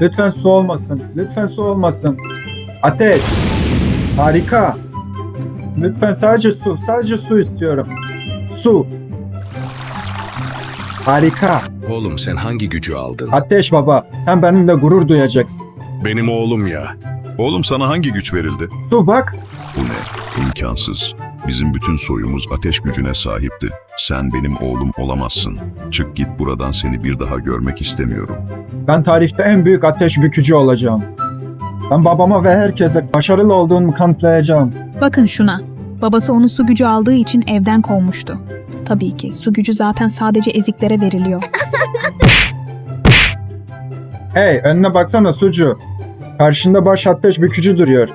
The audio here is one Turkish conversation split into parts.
Lütfen su olmasın. Lütfen su olmasın. Ateş. Harika. Lütfen sadece su. Sadece su istiyorum. Su. Harika. Oğlum sen hangi gücü aldın? Ateş baba. Sen benimle gurur duyacaksın. Benim oğlum ya. Oğlum sana hangi güç verildi? Su bak. Bu ne? İmkansız. Bizim bütün soyumuz ateş gücüne sahipti. Sen benim oğlum olamazsın. Çık git buradan seni bir daha görmek istemiyorum. Ben tarihte en büyük ateş bükücü olacağım. Ben babama ve herkese başarılı olduğumu kanıtlayacağım. Bakın şuna. Babası onu su gücü aldığı için evden kovmuştu. Tabii ki su gücü zaten sadece eziklere veriliyor. Hey önüne baksana sucu. Karşında baş ateş bükücü duruyor.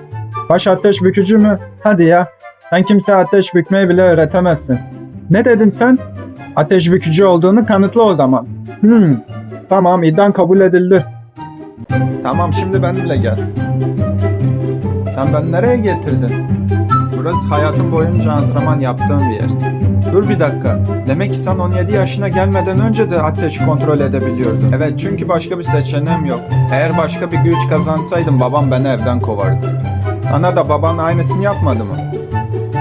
Baş ateş bükücü mü? Hadi ya. Sen kimse ateş bükmeyi bile öğretemezsin. Ne dedin sen? Ateş bükücü olduğunu kanıtla o zaman. Hmm. Tamam iddian kabul edildi. Tamam şimdi benimle gel. Sen beni nereye getirdin? Burası hayatım boyunca antrenman yaptığım bir yer. Dur bir dakika. Demek ki sen 17 yaşına gelmeden önce de ateş kontrol edebiliyordun. Evet çünkü başka bir seçeneğim yok. Eğer başka bir güç kazansaydım babam beni evden kovardı. Sana da baban aynısını yapmadı mı?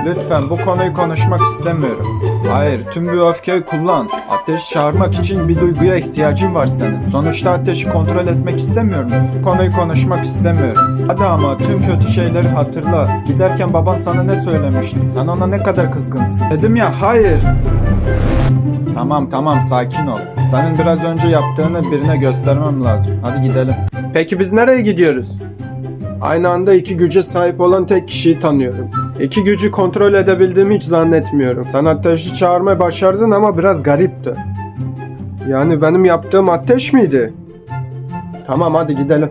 Lütfen bu konuyu konuşmak istemiyorum. Hayır, tüm bir öfkeyi kullan. Ateş çağırmak için bir duyguya ihtiyacın var senin. Sonuçta ateşi kontrol etmek istemiyor musun? Bu konuyu konuşmak istemiyorum. Hadi ama tüm kötü şeyleri hatırla. Giderken baban sana ne söylemişti? Sen ona ne kadar kızgınsın? Dedim ya hayır. Tamam tamam sakin ol. Senin biraz önce yaptığını birine göstermem lazım. Hadi gidelim. Peki biz nereye gidiyoruz? Aynı anda iki güce sahip olan tek kişiyi tanıyorum. İki gücü kontrol edebildiğimi hiç zannetmiyorum. Sen ateşi çağırmayı başardın ama biraz garipti. Yani benim yaptığım ateş miydi? Tamam hadi gidelim.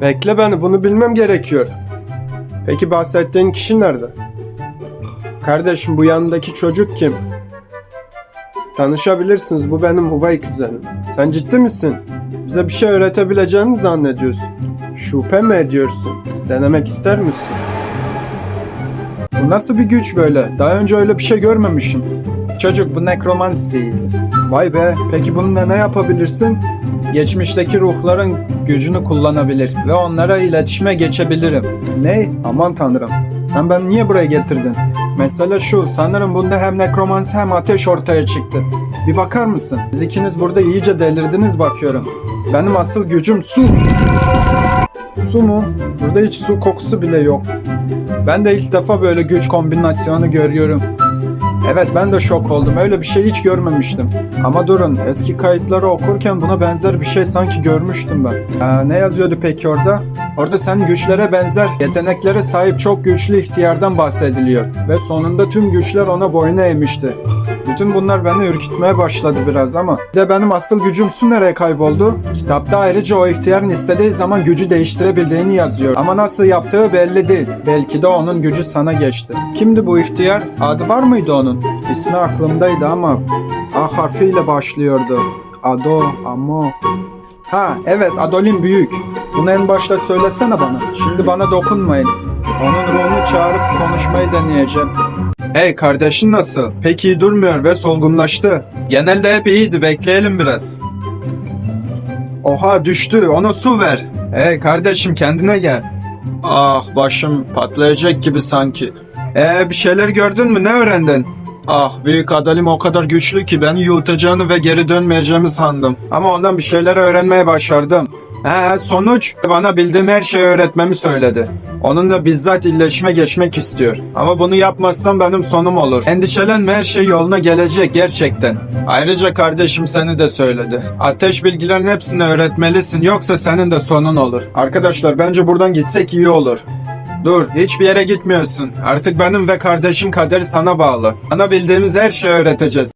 Bekle beni bunu bilmem gerekiyor. Peki bahsettiğin kişi nerede? Kardeşim bu yanındaki çocuk kim? Tanışabilirsiniz bu benim Huvay kuzenim. Sen ciddi misin? Bize bir şey öğretebileceğini mi zannediyorsun? Şüphe mi ediyorsun? Denemek ister misin? Nasıl bir güç böyle? Daha önce öyle bir şey görmemişim. Çocuk bu nekromansi. Vay be, peki bununla ne yapabilirsin? Geçmişteki ruhların gücünü kullanabilir ve onlara iletişime geçebilirim. Ne? Aman tanrım. Sen beni niye buraya getirdin? Mesele şu, sanırım bunda hem nekromansi hem ateş ortaya çıktı. Bir bakar mısın? Siz ikiniz burada iyice delirdiniz bakıyorum. Benim asıl gücüm su. Su mu? Burada hiç su kokusu bile yok. Ben de ilk defa böyle güç kombinasyonu görüyorum. Evet ben de şok oldum. Öyle bir şey hiç görmemiştim. Ama durun eski kayıtları okurken buna benzer bir şey sanki görmüştüm ben. Ha, ne yazıyordu peki orada? Orada sen güçlere benzer yeteneklere sahip çok güçlü ihtiyardan bahsediliyor. Ve sonunda tüm güçler ona boyun eğmişti. Bütün bunlar beni ürkütmeye başladı biraz ama bir de benim asıl gücüm su nereye kayboldu? Kitapta ayrıca o ihtiyarın istediği zaman gücü değiştirebildiğini yazıyor. Ama nasıl yaptığı belli değil. Belki de onun gücü sana geçti. Kimdi bu ihtiyar? Adı var mıydı onun? İsmi aklımdaydı ama A harfiyle başlıyordu. Ado, Amo. Ha evet Adolin Büyük. Bunu en başta söylesene bana. Şimdi bana dokunmayın. Onun ruhunu çağırıp konuşmayı deneyeceğim. Hey kardeşin nasıl? Pek iyi durmuyor ve solgunlaştı. Genelde hep iyiydi bekleyelim biraz. Oha düştü ona su ver. Hey kardeşim kendine gel. Ah başım patlayacak gibi sanki. Ee bir şeyler gördün mü ne öğrendin? Ah büyük adalim o kadar güçlü ki beni yutacağını ve geri dönmeyeceğimi sandım. Ama ondan bir şeyler öğrenmeye başardım. He sonuç bana bildiğim her şeyi öğretmemi söyledi. Onunla bizzat iletişime geçmek istiyor. Ama bunu yapmazsam benim sonum olur. Endişelenme her şey yoluna gelecek gerçekten. Ayrıca kardeşim seni de söyledi. Ateş bilgilerin hepsini öğretmelisin yoksa senin de sonun olur. Arkadaşlar bence buradan gitsek iyi olur. Dur, hiçbir yere gitmiyorsun. Artık benim ve kardeşin kaderi sana bağlı. Sana bildiğimiz her şeyi öğreteceğiz.